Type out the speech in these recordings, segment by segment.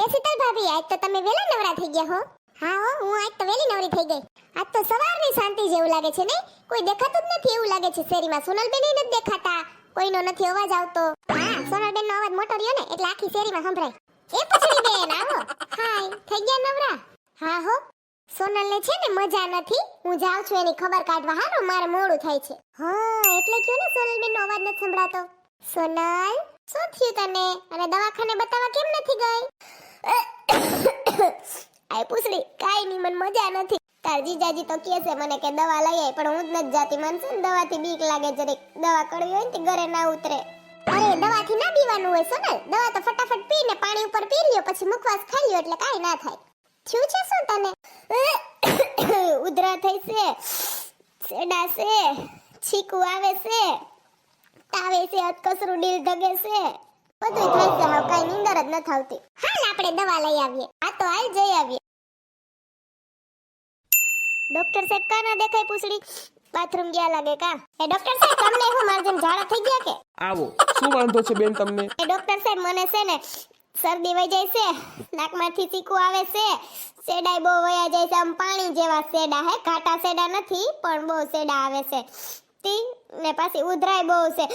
એ શીતલ ભાભી, આજ તો તમે વેલા નવરા થઈ ગયા હો. હા હો, હું આજ તો વેલી નવરી થઈ ગઈ. આજ તો સવારની શાંતિ જેવું લાગે છે ને કોઈ દેખાતું જ નથી એવું લાગે છે શેરીમાં. સોનલબેન નથી દેખાતા. કોઈનો નથી અવાજ આવતો. હા સોનલબેન નો અવાજ મોટો રહ્યો ને, એટલે આખી શેરીમાં સંભળાય. એ પૂછડી બેન, આવો. હાય, થઈ ગયા નવરા? હા હો. સોનલને છે ને મજા નથી. હું જાઉં છું એની ખબર કાઢવા. હારું, મારે મોડું થાય છે. હા, એટલે કયો ને સોનલબેન નો અવાજ નથી સંભળાતો. સોનલ, શું થયું તને? અને દવાખાને બતાવવા કેમ નથી ગઈ? આય પૂછડી કાઈ ની મને મજા નથી. તાર જીજાજી તો કહે છે મને કે દવા લઈ આય, પણ હું જ નથી જાતી. મને ને દવાથી બીક લાગે, જરીક દવા કરવી હોય ને ઘરે ના ઉતરે. અરે, દવાથી ના બીવાનું હોય, સોનલ. દવા તો ફટાફટ પીને પાણી ઉપર પી લ્યો, પછી મુખવાસ ખાઈ લ્યો, એટલે કાઈ ના થાય. થયું છે શું તને? ઉધરા થઈ છે, સેડા છે, છીકું આવે છે, તાવે છે અતકસરું ડીલ ધગે છે. બધું થાય છે, હાવ કાઈ નીંદર જ નથી આવતી. આપણે દવા લઈ આવીએ. આ તો હાલ જઈ આવીએ. ડોક્ટર સાહેબ કા ના દેખાય પૂછડી? બાથરૂમ ગયા લાગે કા? એ ડોક્ટર સાહેબ તમને હું મારા જેમ ઝાડા થઈ ગયા કે? આવો. શું વાંધો છે બેન તમને? એ ડોક્ટર સાહેબ મને છે ને શરદી વહી જાય છે નાકમાંથી ચીકુ આવે છે સેડાય બહુ વયા જાય છે આમ પાણી જેવા સેડા હે? ઘાટા સેડા નથી પણ બહુ સેડા આવે છે. તી ને પાછી ઉધરાય બહુ છે.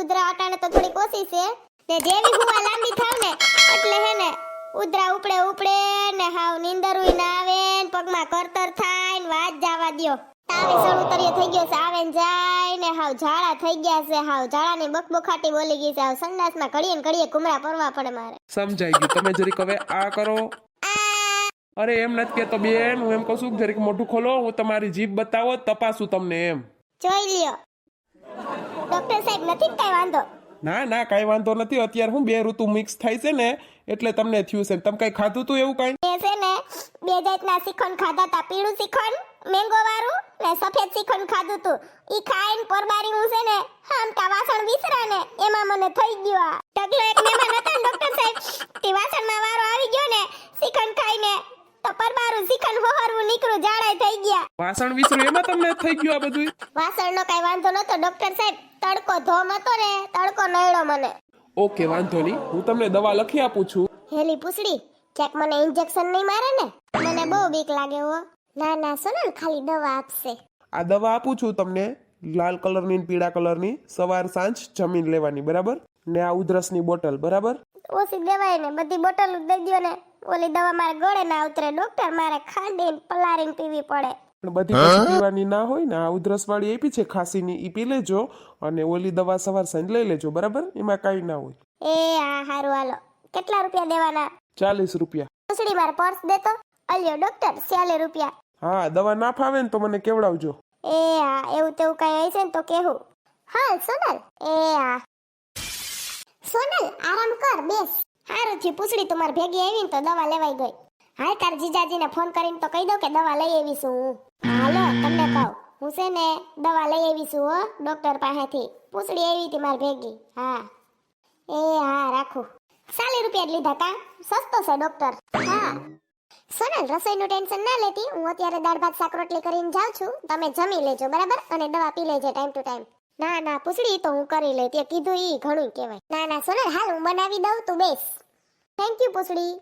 ઉધરા અટાણે તો થોડીક ઓછી છે. ને જેવી હુવા લાંબી થાવ ને એટલે હે ને ઉદરા ઉપડે ઉપડે ને હાવ નીંદરુય ના આવે ને પગમાં કરતર થાય ને વાત જાવા દ્યો. તાવે સળુતરીયો થઈ ગયો છે આવે ને જાય ને હાવ ઝાડા થઈ ગયા છે હાવ ઝાડાની બકબકાટી બોલી ગઈ છે હાવ સંડાસમાં ઘડીએ ને ઘડીએ કુમરા પરવા પડે મારે. સમજાઈ ગયું. તમે જરીક હવે આ કરો. અરે એમ નથી કેતો બેન હું એમ કહું છું જરીક મોઢું ખોલો હું તમારી જીભ બતાવો તપાસું તમને એમ. જોઈ લ્યો. ડોક્ટર સાહેબ નથી ને વાંધો? ના ના, કાંઈ વાંધો નથી. અત્યારે હું બે ઋતુ મિક્સ થાય છે ને, એટલે તમને થયું છે તમે કઈ ખાધું તું એવું કાંઈ? છે ને બે જાતના શ્રીખંડ ખાધા તા પીળું શ્રીખંડ મેંગો વાળું ને સફેદ શ્રીખંડ ખાધું તું. ઈ ખાઈને પરબારી હું છે ને હામટા વાસણ વિસરા ને, એમાં મને થઈ ગયું આ. ઢગલો એક મહેમાન હતા ડોક્ટર સાહેબ, તે વાસણમાં વારો આવી ગયો ને શ્રીખંડ ખાઈને તો પરબારું શ્રીખંડ હોહરવું નીકળું જાડાઈ થઈ ગયા. વાસણ વિસરું એમાં તમને થઈ ગયું આ બધું વાસણનો કઈ વાંધો નતો ડોક્ટર સાહેબ તડકો ધોમ હતો ને તડકો નડ્યો મને. ઓકે વાંધો નહીં. હું તમને દવા લખી આપું છું. હેલી પૂછડી ક્યાંક મને ઇન્જેક્શન નહીં મારે ને? મને બહુ બીક લાગે હો. ના ના સોનલ ખાલી દવા આપશે. આ દવા આપું છું તમને લાલ કલરની ને પીળા કલરની સવાર સાંજ જમીન લેવાની બરાબર? ને આ ઉધરસની બોટલ બરાબર? ઓછી દેવાય ને બધી બોટલ દઈ દો ને. ઓલી દવા મારે ગળે ના ઉતરે. ડોક્ટર મારે ખાંડીને પલારીને પીવી પડે. પણ બધી પછી પીવાની ના હોય ને આ ઉધરસ વાળી આપી છે ખાંસીની ઈ પી લેજો અને ઓલી દવા સવાર સાંજ લઈ લેજો બરાબર? એમાં કાંઈ ના હોય. એ આ હારું હાલો. કેટલા રૂપિયા દેવાના? ચાલીસ રૂપિયા. પૂછડી મારે પર્સ દેતો? અલ્યો ડોક્ટર સ્યાલે રૂપિયા. હા દવા ના ફાવે ને તો મને કેવડાવજો. એ હા એવું તેવું કઈ હશે ને તો કેવું હા સોનલ. એ હા. સોનલ આરામ કર બેસ. હારું થયું. પૂછડી તું ભેગી આવી તો દવા લેવાઈ ગઈ. હાય તાર જીજાજીને ફોન કરીને તો કહી દઉં કે દવા લઈ આવીશું હું. હાલો, તમને કહું. હું છે ને દવા લઈ આવીશું હો, ડોક્ટર પાસેથી. પૂછડી આવી હતી મારી ભેગી. હા. એ હા, રાખું. ચાલી રૂપિયા જ લીધા કા? સસ્તો છે, ડોક્ટર. હા. સોનલ, રસોઈનું ટેન્શન ના લેતી. હું અત્યારે દાળ ભાત શાક, રોટલી કરીને જાઉં છું. તમે જમી લેજો, બરાબર? અને દવા પી લેજો ટાઈમ ટુ ટાઈમ ના ના, પૂછડી તો હું કરી લે તે કીધું ઈ ઘણું કહેવાય. ના ના, સોનલ, હાલ હું બનાવી દઉં તું, બેસ. થેન્ક યુ પૂછડી.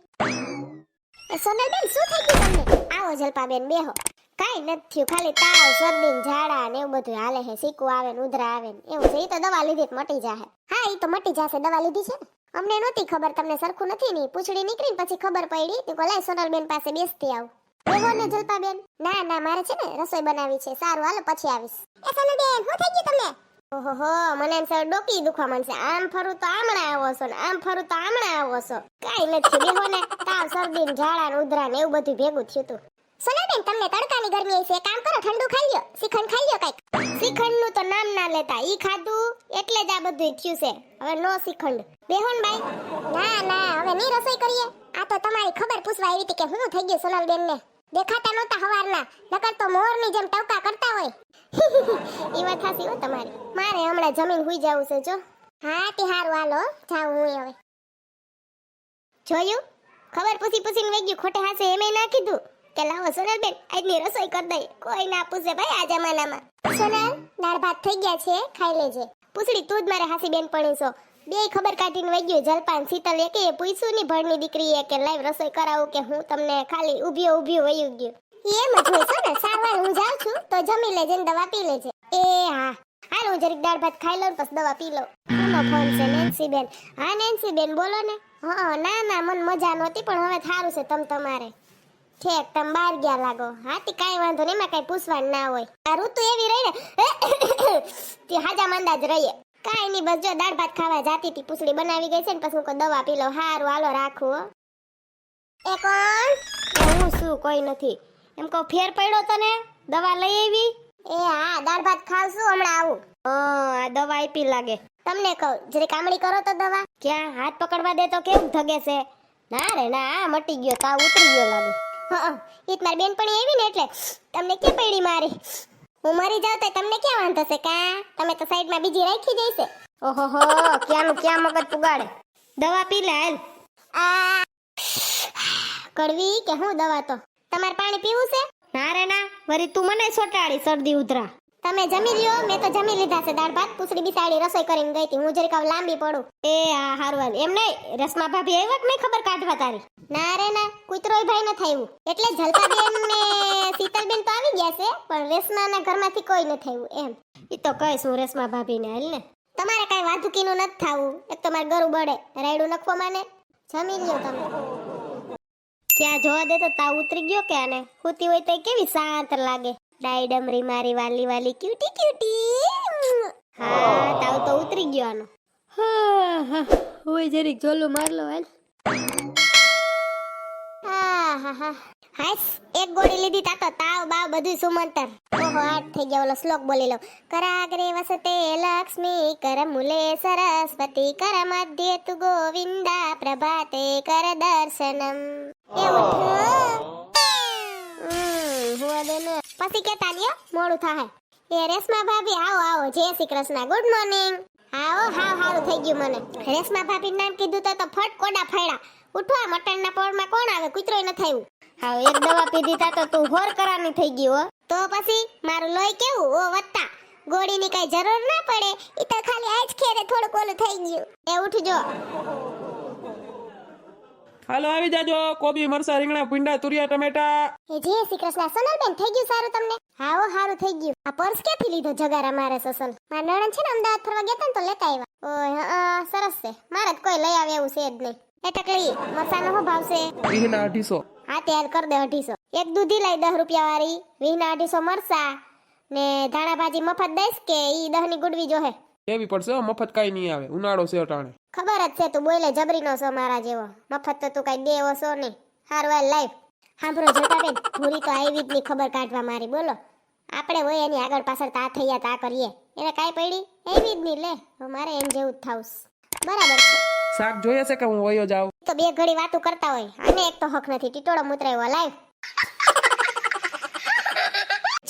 એ સોનલ, બેન, શું થઈ ગયું તમને? આવો જલપા બેન બેહો. કાઈ નથી થયું, ખાલી તાવ, શરદી ઝાડા ને એવું બધું હાલે છે સીકું આવે ને ઉધરા આવે ને એવું છે. ઈ તો દવા લીધી મટી જાહે. હા, ઈ તો મટી જાશે, દવા લીધી છે ને? અમને નહોતી ખબર, તમને સરખું નથી ની પૂછડી નીકળી પછી ખબર પડી. તું કોલે સોનલ બેન પાસે બેસતી આવ. બેહો ને જલપા બેન ના ના મારે છે ને રસોઈ બનાવી છે. સારું હાલો પછી આવીશ. એ સોનલ બેન શું થઈ ગયું તમને? ઓહો મને એમ સર ડોકી દુખવા માંડશે. આમ ફરું તો આમણા આવો છો ને આમ ફરું તો આમણા આવો છો. કાઈ નથી બેહો ને તાવ શરદી ને ઝાડા ને ઉધરા ને એવું બધું ભેગું થયું તું. સોનાબેન તમને તડકાની ગરમી આવી છે કામ કરો ઠંડુ ખાઈ લ્યો. શ્રીખંડ ખાઈ લ્યો કંઈક. શ્રીખંડનું તો નામ ના લેતા. ઈ ખાધું એટલે જ આ બધું થયું છે. હવે નો શ્રીખંડ. બેહોન ભાઈ. ના ના હવે નહીં રસોઈ કરીએ. આ તો તમારી ખબર પૂછવા આવી હતી કે હું થઈ ગયું સોનલબેન ને દેખાતા નહોતા હવારના નકર તો મોરની જેમ ટવકા કરતા હોય. એ વાત સાચી હો તમારી. મારે હમણાં જમીન હુઈ જવું છે જો. હા તે હારું. હાલો જાઉં હું હવે. જોયું? ખબર પૂછી પૂછીને વેગ્યું ગયું ખોટે હાસે એમે ના કીધું. કે લાવો સોનલબેન આજની રસોઈ કરી દઈએ કોઈ ના પૂછે ભાઈ આ જમાનામાં. સોનલ દાળ ભાત થઈ ગયા છે ખાઈ લેજે. પૂછડી તું જ મારે હાસી બેન પણી છો. બે ખબર કાઢીને વહી ગયું. જલપાન, શીતલ એકે પૂછ્યું ની, ભણની દીકરીએ કે લાઈવ રસોઈ કરાવું કે હું તમને ખાલી ઊભી ઊભી વહી ગયું. એમ જ હોય ને, સારવાર હું જાઉં છું તો જમી લેજે ને દવા પી લેજે. એ હા. હાલ હું જરીક દાળ ભાત ખાઈ લઉં પછી દવા પી લઉં. કોનો ફોન છે નેન્સી બેન હા નેન્સી બેન બોલો ને. હા ના ના, મને મજા નહોતી, પણ હવે થારું છે તમ તમારે. ઠેક, તમ બહાર ગયા લાગો. હા, તે કાંઈ વાંધો નહીં, એમાં કાંઈ પૂછવાનું ના હોય. આ ઋતુ એવી રહી ને હાજા માંદા જ રહીએ. કાંઈ નહીં, બસ જો દાળ ભાત ખાવા જાતી હતી, પૂછડી બનાવી ગઈ છે ને, પછી હું કોઈ દવા પી લઉં. હારું, હાલો, રાખું. એ કોણ? હું શું કોઈ નથી. એમ કહું, ફેર પડ્યો તને? દવા લઈ આવી? એ હા, દાળ ભાત ખાવશું હમણાં આવું. આ દવા આપી લાગે. તમને કહું, જરી કામડી કરો તો દવા? ક્યાં? હાથ પકડવા દે તો કેવું ધગે છે? ના રે, ના, આ મટી ગયો તાવ ઉતરી ગયો લાગે. હા ઈ મારી બેનપણી આવી ને એટલે, તમને કે પડી મારી? હું મરી જાઉં તો તમને ક્યાં વાંધો છે કા? તમે તો સાઈડમાં બીજી રાખી જઈશે. ઓહો હો ક્યાંનું ક્યાં મગજ પુગાડે? દવા પી લે હાલ. આ કડવી કે હું દવા તો? તમારે પાણી પીવું છે? ના રે ના વરી તું મને સોટાડી શરદી ઉધરા. તમે જમી લ્યો, મેં તો જમી લીધા છે દાળ ભાત, પૂછડી બિસાડી રસોઈ કરીને ગઈ હતી. હું જરીક લાંબી પડું. એ હા હારું એમ નહીં, રસમા ભાભી આવ્યા કે મેં ખબર કાઢવા તારી? ના રે, ના, કુતરોય ભાઈ ન થયું એટલે જલપાબેન ને શીતલબેન તો આવી ગયા છે, પણ રેશમાના ઘરમાંથી કોઈ ન થયું એમ. એ તો કહીશ હું રેશમા ભાભીને, હાલ ને. તમારે કાંઈ વાધુકીનું નથી થવું. એક તો મારે ગરું બળે, રાયડું નખવો માને જમી લ્યો તમે. ક્યાં જોવા દે તો તાવ ઉતરી ગયો કે આને? હુતી હોય તો કેવી શાંત લાગે? ડાઈ ડમરી મારી વાલી વાલી ક્યુટી ક્યુટી હા તાવ તો ઉતરી ગયો આનો હા હા હોય જરીક ઝોલું માર લો હાલ. હા હા હા. હાસ એક ગોળી લીધી તા તો તાવ બાવ બધું સુમંતર. ઓહો આઠ થઈ ગયા ઓલો શ્લોક બોલી લો કરાગ્રે વસતે લક્ષ્મી કર મૂલે સરસ્વતી કર મધ્ય તુ ગોવિંદા પ્રભાતે કર દર્શનમ. એ ઉઠ હમ, હુવા દે ને. પછી કેતા લ્યો, મોડું થાય એ રેશમા ભાભી, આવો આવો, જય શ્રી કૃષ્ણ ગુડ મોર્નિંગ આવો, હાવ હારું થઈ ગયું મને. રેશમા ભાભી નામ કીધું તો ફટ કોડા ફાડ્યા. ઉઠવા મટણના પોળમાં કોણ આવે? કૂતરો ન થયું હા એક દવા પીધી તા તો તું હોર કરાની થઈ ગઈ હો. તો પછી મારું લોહી કેવું? ઓ, વત્તા. ગોળીની કઈ જરૂર ના પડે. ઈ તો ખાલી આજ ખેરે થોડું ઓલું થઈ ગયું. એ ઉઠજો. હાલો આવી જાજો. કોબી મરસા રીંગણા ભીંડા તુરિયા ટમેટા. એ જી શ્રી કૃષ્ણ સોનલબેન થઈ ગયું સારું તમને? હા ઓ સારું થઈ ગયું. આ પર્સ ક્યાંથી લીધો જગારા મારે સસલ? મારા નણંદ છે ને અમદાવાદ ફરવા ગયા ને તો લેતા આવ્યા. ઓય હા સરસ છે. મારે કોઈ લઈ આવે એવું છે જ નહીં. એ ટકલી મરસાનો શું ભાવ છે? રીંગણા અઢીસો. હા ત્યાર કર દે અઢીસો. એક દૂધી લઈ દસ રૂપિયા વાળી. વીના અઢીસો મરસા ને ધાણા ભાજી મફત દઈશ કે ઈ દહની ગુડવી જોહે એવી પડશે મફત કાંઈ નહીં આવે. ઉનાળો છે અટાણે. ખબર જ છે તું બોલે જબરીનો છો મારા જેવો. મફત તો તું કઈ દેવો છો નહીં. હારું હાલ લાઈફ સાંભળો જટાબેન ભૂરી તો આવી જ ની ખબર કાઢવા મારી. બોલો. આપણે હોય એની આગળ પાછળ તા થયા તા કરીએ. એને કાંઈ પડી? એવી જ નહીં લે. મારે એમ જેવું જ થાઉસ. બરાબર છે. શાક જોઈએ છે કે હું વયો જાઉં? તો બે ઘડી વાતો કરતા હોય. અને એક તો હક નથી. ટીટોળો મુતરાયો લાઈવ.